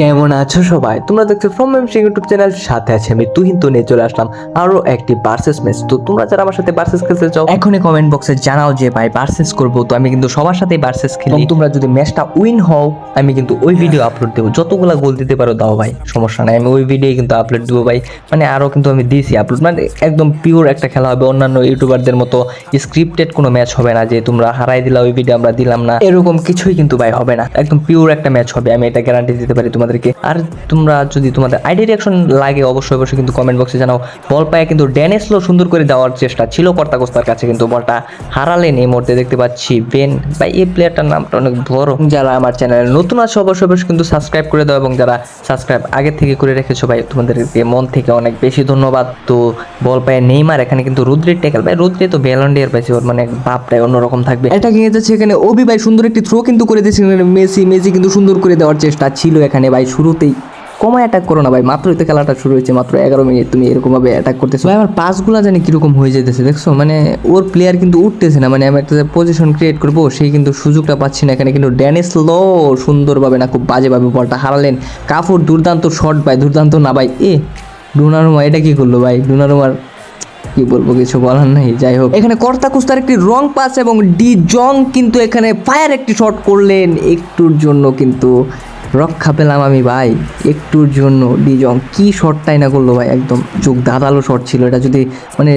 কেমন আছো সবাই? তোমরা দেখছ from M Singh YouTube channel সাথে আছে আমি তুহিন। তো নিয়ে চলে আসলাম আরও একটি ভার্সেস ম্যাচ তো তোমরা যারা আমার সাথে ভার্সেস খেলতে চাও, এখনই কমেন্ট বক্সে জানাও যে, ভাই ভার্সেস করব। তো আমি কিন্তু সবার সাথে ভার্সেস খেলি। তোমরা যদি ম্যাচটা উইন হও, আমি কিন্তু ওই ভিডিও আপলোড দেবো। যতগুলা গোল দিতে পারো, দাও ভাই, সমস্যা নাই। আমি ওই ভিডিও কিন্তু আপলোড দেবো ভাই। মানে আরও কিন্তু আমি দিয়েছি আপলোড মানে একদম পিওর একটা খেলা হবে। অন্যান্য ইউটিউবারদের মতো স্ক্রিপ্টেড কোনো ম্যাচ হবে না যে, তোমরা হারাই দিলা, ওই ভিডিও আমরা দিলাম না। এরকম কিছুই কিন্তু ভাই হবে না। একদম পিওর একটা ম্যাচ হবে। আমি এটা গ্যারান্টি দিতে পারি তোমাদেরকে। আর তোমরা যদি তোমাদের আইডি রিয়াকশন লাগে, অবশ্যই অবশ্যই কিন্তু কমেন্ট বক্সে জানাও। বল পায়ে কিন্তু ড্যানেসলো সুন্দর করে দেওয়ার চেষ্টা ছিল কর্তাকস্তার কাছে, কিন্তু বলটা হারালেন। এই মুহূর্তে দেখতে পাচ্ছি বেন বা এই প্লেয়ারটার নামটা অনেক বড়। যারা আমার চ্যানেলে নতুন আছে, অবশ্যই অবশ্যই কিন্তু সাবস্ক্রাইব করে দাও, এবং যারা সাবস্ক্রাইব আগে থেকে করে রেখেছো ভাই, তোমাদেরকে মন থেকে অনেক বেশি ধন্যবাদ। তো বল পায়ে নেইমার এখানে কিন্তু রুদ্রের ট্যাকেল ভাই, রুদ্রে তো ব্যালন্ডিয়ার পাইছে, ওর মানে বাপটাই অন্যরকম থাকবে। এটা কিনে যাচ্ছে এখানে ওবি ভাই সুন্দর একটি থ্রো কিন্তু করে দিয়েছে মেসি মেসি কিন্তু সুন্দর করে দেওয়ার চেষ্টা ছিল এখানে ভাই, শুরুতেই কমায় অ্যাটাক করো না ভাই মাত্রই তো খেলাটা শুরু হয়েছে, মাত্র এগারো মিনিট তুমি এরকমভাবে অ্যাটাক করতেছো। ভাই, আমার পাসগুলো জানি কীরকম হয়ে যেতেছে, দেখছ? মানে ওর প্লেয়ার কিন্তু উঠতেছে না মানে আমি একটা পজিশন ক্রিয়েট করব, সেই কিন্তু সুযোগটা পাচ্ছি না এখানে, কিন্তু ড্যানিস লো সুন্দরভাবে না, খুব বাজেভাবে বলটা হারালেন। কাফুর দুর্দান্ত শট ভাই, দুর্দান্ত না ভাই, এ, ডোনারুমা, এটা কী করল ভাই? ডোনারুমার কি বলব, কিছু বলার নাই, যাই হোক। এখানে কর্তা কুস্তার একটি রং পাস এবং ডি জং কিন্তু এখানে ফায়ার একটি শট করলেন, একটুর জন্য কিন্তু রক্ষা পেলাম আমি ভাই। একটুর জন্য ডিজং কি শটটাই না করল ভাই? একদম চোখ দাঁড়াল শট ছিল। এটা যদি মানে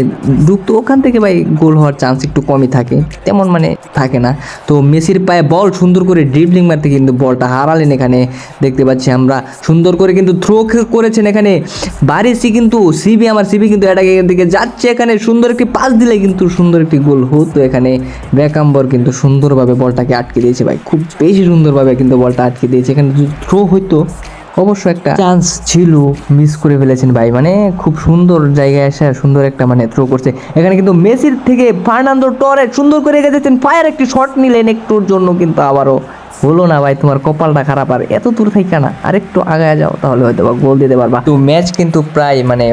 ঢুকতো ওখান থেকে ভাই গোল হওয়ার চান্স একটু কমই থাকে। তেমন মানে থাকে না। তো মেসির পায়ে বল সুন্দর করে ড্রিবলিং মারতে কিন্তু বলটা হারালেন এখানে। দেখতে পাচ্ছি আমরা। সুন্দর করে কিন্তু থ্রো করেছেন এখানে। বারিসি কিন্তু সিবি, আমার সিবি কিন্তু এটাকে দিকে যাচ্ছে এখানে। সুন্দর একটি পাস দিলে কিন্তু সুন্দর একটি গোল হতো এখানে। ব্যাকাম্বর কিন্তু সুন্দরভাবে বলটাকে আটকে দিয়েছে ভাই। খুব বেশি সুন্দরভাবে কিন্তু বলটা আটকে দিয়েছে। এখানে থ্রো হইতো, অবশ্য একটা চান্স ছিল মিস করে ফেলেছেন ভাই। মানে খুব সুন্দর জায়গায় এসে সুন্দর একটা মানে থ্রো করছে। এখানে কিন্তু মেসির থেকে ফার্নান্দো টরে সুন্দর করে গেছেন। ফায়ার একটি শট নিলেন একটুর জন্য কিন্তু আবারও। হলো না ভাই, তোমার কপালটা খারাপ। আর এত দূর থেকে না, আরেকটু আগায় যাও, তাহলে হয়তো বা গোল দিতে পারবা। তো ম্যাচ কিন্তু প্রায় মানে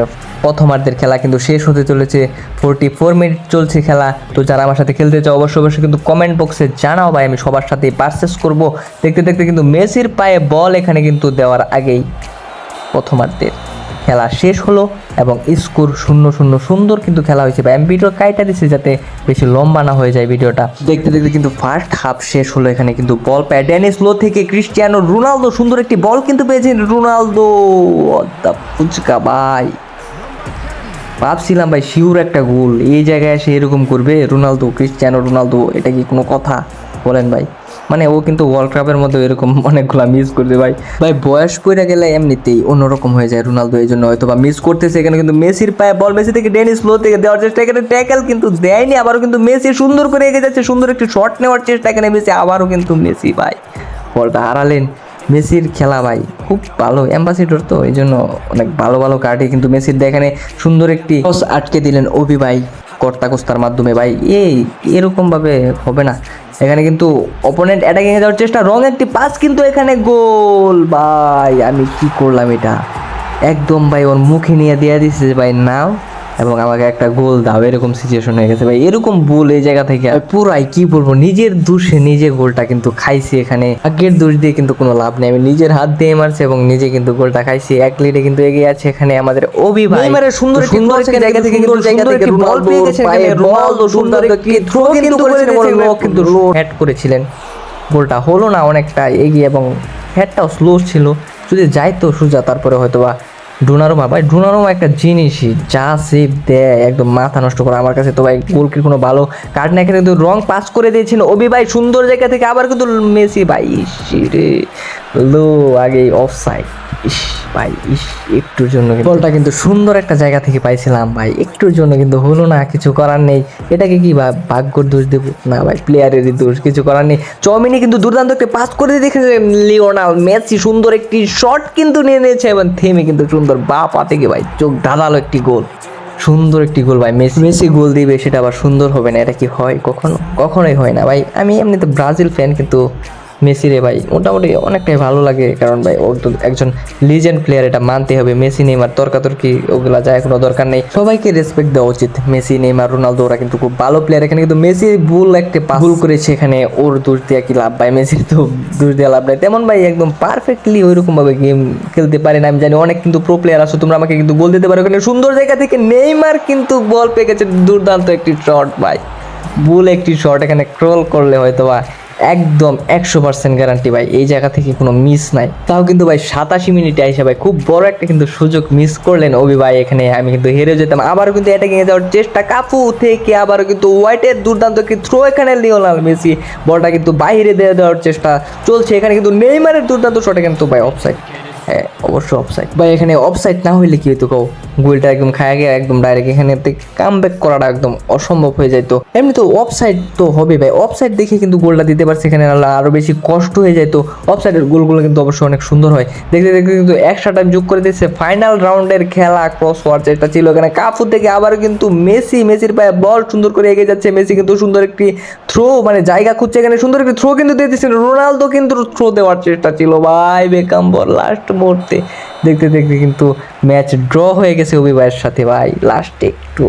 প্রথমার্ধের খেলা কিন্তু শেষ হতে চলেছে। ফোরটি ফোর মিনিট চলছে খেলা। তো যারা আমার সাথে খেলতে চাও, অবশ্যই অবশ্যই কিন্তু কমেন্ট বক্সে জানাও ভাই, আমি সবার সাথেই পারচেস করব। দেখতে দেখতে কিন্তু মেসির পায়ে বল এখানে কিন্তু দেওয়ার আগেই প্রথমার্ধের খেলা শেষ হলো এবং স্কোর শূন্য শূন্য সুন্দর কিন্তু খেলা হয়েছে বা আমি ভিডিও কাইটা দিচ্ছি যাতে বেশি লম্বা না হয়ে যায় ভিডিওটা। দেখতে দেখতে কিন্তু ফার্স্ট হাফ শেষ হলো এখানে কিন্তু বল পায় ড্যানিস লো থেকে ক্রিস্টিয়ানো রোনালদো। সুন্দর একটি বল কিন্তু পেয়েছেন রোনালদো। ফুচকা ভাই। ভাবছিলাম ভাই শিওর একটা গোল। এই জায়গায় এসে এরকম করবে? রোনালদো ক্রিস্টিয়ানো রোনালদো, এটা কি কোনো কথা? বলেন ভাই। মানে ও কিন্তু ওয়ার্ল্ড কাপের মধ্যে এরকম অনেকগুলা মিস করতে ভাই। ভাই, বয়স পড়ে গেলে এমনিতেই অন্যরকম হয়ে যায় রোনালদো, এই জন্য হয়তো বা মিস করতেছে এখানে, কিন্তু মেসির পায়ে বল মেসি থেকে ডেনিস লো থেকে দেওয়ার চেষ্টা, এখানে ট্যাকেল কিন্তু দেয়নি, আবারও কিন্তু মেসি সুন্দর করে এগিয়ে যাচ্ছে, সুন্দর একটি শট নেওয়ার চেষ্টা এখানে, মেসি আবারও কিন্তু মেসি ভাই। বলটা হারালেন। মেসির খেলা ভাই, খুব ভালো অ্যাম্বাসিডর তো এই জন্য অনেক ভালো ভালো কার্ডে কিন্তু মেসির এখানে সুন্দর একটি cross আটকে দিলেন অভি ভাই কর্তা কোস্তার মাধ্যমে ভাই। এই এরকম ভাবে হবে না। এখানে কিন্তু অপোনেন্ট অ্যাটাকিং এ যাওয়ার চেষ্টা রং একটি পাস কিন্তু এখানে গোল। ভাই, আমি কি করলাম এটা? একদম ভাই, ওর মুখে নিয়ে দিয়ে দিছে ভাই, নাও। এবং আমাকে একটা গোল দাও এরকম সিচুয়েশন হয়ে গেছে। ভাই এরকম ভুল এই জায়গা থেকে পুরাই কি বলব নিজের দোষে নিজে গোলটা কিন্তু খাইছি এখানে। আগের দোষ দিয়ে কিন্তু কোনো লাভ নেই। আমি নিজের হাত দিয়ে মারছি এবং নিজে কিন্তু গোলটা খাইছি। এক লিডে কিন্তু এগিয়ে আছে এখানে আমাদের অবি ভাই নেইমারের সুন্দর সুন্দর জায়গা থেকে কিন্তু জায়গা থেকে বল পেয়ে গেছে এখানে। রোনালদো সুন্দর একটি থ্রো কিন্তু করেছেন এবং লো কিন্তু হেড করেছিলেন। গোলটা হলো না অনেকটা এগিয়ে এবং হেডটাও স্লো ছিল। যদি যাইতো সুজা তারপরে হয়তো বা ডোনারোমা, ভাই, ডোনারোমা একটা জিনিসই যা সেভ দেয়, একদম মাথা নষ্ট করে। আমার কাছে তো ভাই গোলকির কোনো ভালো কার্ড না কিন্তু রং পাস করে দিয়েছিল। ওবি, ভাই, সুন্দর জায়গা থেকে আবার কিন্তু মেসি, ভাই রে। লো, আগে অফ সাইড ইস, ভাই, ইস, একটুর জন্য বলটা কিন্তু সুন্দর একটা জায়গা থেকে পাইছিলাম, ভাই। একটুর জন্য কিন্তু হলো না, কিছু করার নেই। এটাকে কি ভাগ্যর দোষ দেবো? না, ভাই প্লেয়ারেরই দোষ, কিছু করার নেই। চমিনি কিন্তু দুর্দান্ত একটা পাস করে দেখেছে লিওনাল মেসি। সুন্দর একটি শট কিন্তু নিয়ে নিয়েছে এবং থেমে কিন্তু সুন্দর বা পাতে গে ভাই, চোখ ধাঁধালো একটি গোল। সুন্দর একটি গোল ভাই, মেসি মেসি গোল দিবে, সেটা আবার সুন্দর হবে না, এটা কি হয় কখনো? কখনোই হয় না ভাই। আমি এমনিতে ব্রাজিল ফ্যান কিন্তু মেসি রে ভাই, মোটামুটি অনেকটাই ভালো লাগে। কারণ ভাই, ওর তো একজন লিজেন্ড প্লেয়ার এটা মানতে হবে। মেসি, নেইমার, তর্কাতর্কি ওগুলা যায় কোনো দরকার নেই। সবাইকে রেসপেক্ট দেওয়া উচিত। মেসি, নেইমার, রোনালদো, ওরা কিন্তু খুব ভালো প্লেয়ার এখানে কিন্তু মেসি ভুল একটা ভুল করেছে এখানে। ওর দোষ দেওয়া কি লাভ ভাই? মেসির তো দোষ দেওয়া লাভ নাই। তেমন ভাই, একদম পারফেক্টলি ওইরকম ভাবে গেম খেলতে পারে না। আমি জানি অনেক কিন্তু প্রো প্লেয়ার আছো। তোমরা আমাকে কিন্তু গোল দিতে পারো ওখানে সুন্দর জায়গা থেকে নেইমার কিন্তু বল পেয়ে গেছে। দুর্দান্ত একটি শট ভাই। ভুল একটি শট এখানে ক্রল করলে হয়তো বা একদম একশো পার্সেন্ট গ্যারান্টি ভাই। এই জায়গা থেকে কোনো মিস নাই। তাও কিন্তু ভাই সাতাশি মিনিটে আইসে ভাই খুব বড় একটা কিন্তু সুযোগ মিস করলেন অভি ভাই এখানে। আমি কিন্তু হেরে যেতাম। আবারও কিন্তু অ্যাটাকিং যাওয়ার চেষ্টা। কাপু থেকে আবারও কিন্তু হোয়াইটের দুর্দান্ত কি থ্রো এখানে লিওনাল মেসি। বলটা কিন্তু বাইরে দিয়ে দেওয়ার চেষ্টা চলছে। এখানে কিন্তু নেইমারের দুর্দান্ত শটে কিন্তু ভাই অফসাইড হ্যাঁ অবশ্যই অফসাইড ভাই, এখানে অফসাইড না হইলে কি হইতো কও? গোলটা একদম খায়া গিয়ে একদম ডাইরেক্ট এখানে কাম ব্যাক করাটা একদম অসম্ভব হয়ে যাইতো। এমনি তো অফসাইড তো হবে ভাই। অফসাইড দেখে কিন্তু গোলটা দিতে পারছে এখানে নাহলে আরও বেশি কষ্ট হয়ে যাইতো। অফসাইডের গোলগুলো কিন্তু অবশ্যই অনেক সুন্দর হয়। দেখতে দেখতে কিন্তু একশো টাইম যোগ করে দিচ্ছে ফাইনাল রাউন্ডের খেলা ক্রস ওয়ার যেটা ছিল এখানে। কাফু থেকে আবার কিন্তু মেসি, মেসির পায়ে বল সুন্দর করে এগিয়ে যাচ্ছে। মেসি কিন্তু সুন্দর একটি থ্রো মানে জায়গা খুঁজছে এখানে। সুন্দর একটি থ্রো কিন্তু দিয়ে দিচ্ছিল রোনালদো কিন্তু থ্রো দেওয়ার চেষ্টা ছিল। ভাই, বেকাম বল লাস্ট মুহূর্তে দেখতে দেখতে কিন্তু ম্যাচ ড্র হয়ে গেছে অভি ভাইয়ের সাথে ভাই। লাস্টে একটু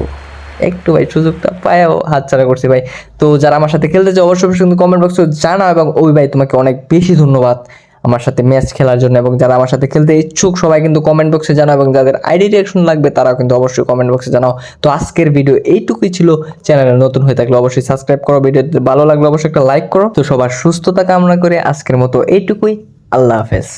একটু ভাই সুযোগটা পায়াও হাতছাড়া করছে ভাই। তো যারা আমার সাথে খেলতে চায় অবশ্যই অবশ্যই কিন্তু কমেন্ট বক্সে জানাও এবং অভি ভাই তোমাকে অনেক বেশি ধন্যবাদ আমার সাথে ম্যাচ খেলার জন্য এবং যারা আমার সাথে খেলতে ইচ্ছুক, সবাই কিন্তু কমেন্ট বক্সে জানাও এবং যাদের আইডি রিয়াকশন লাগবে তারাও কিন্তু অবশ্যই কমেন্ট বক্সে জানাও। তো আজকের ভিডিও এইটুকুই ছিল। চ্যানেলে নতুন হয়ে থাকলে অবশ্যই সাবস্ক্রাইব করো। ভিডিও ভালো লাগলে অবশ্যই একটা লাইক করো। তো সবার সুস্থতা কামনা করে আজকের মতো এইটুকুই। আল্লাহ হাফেজ।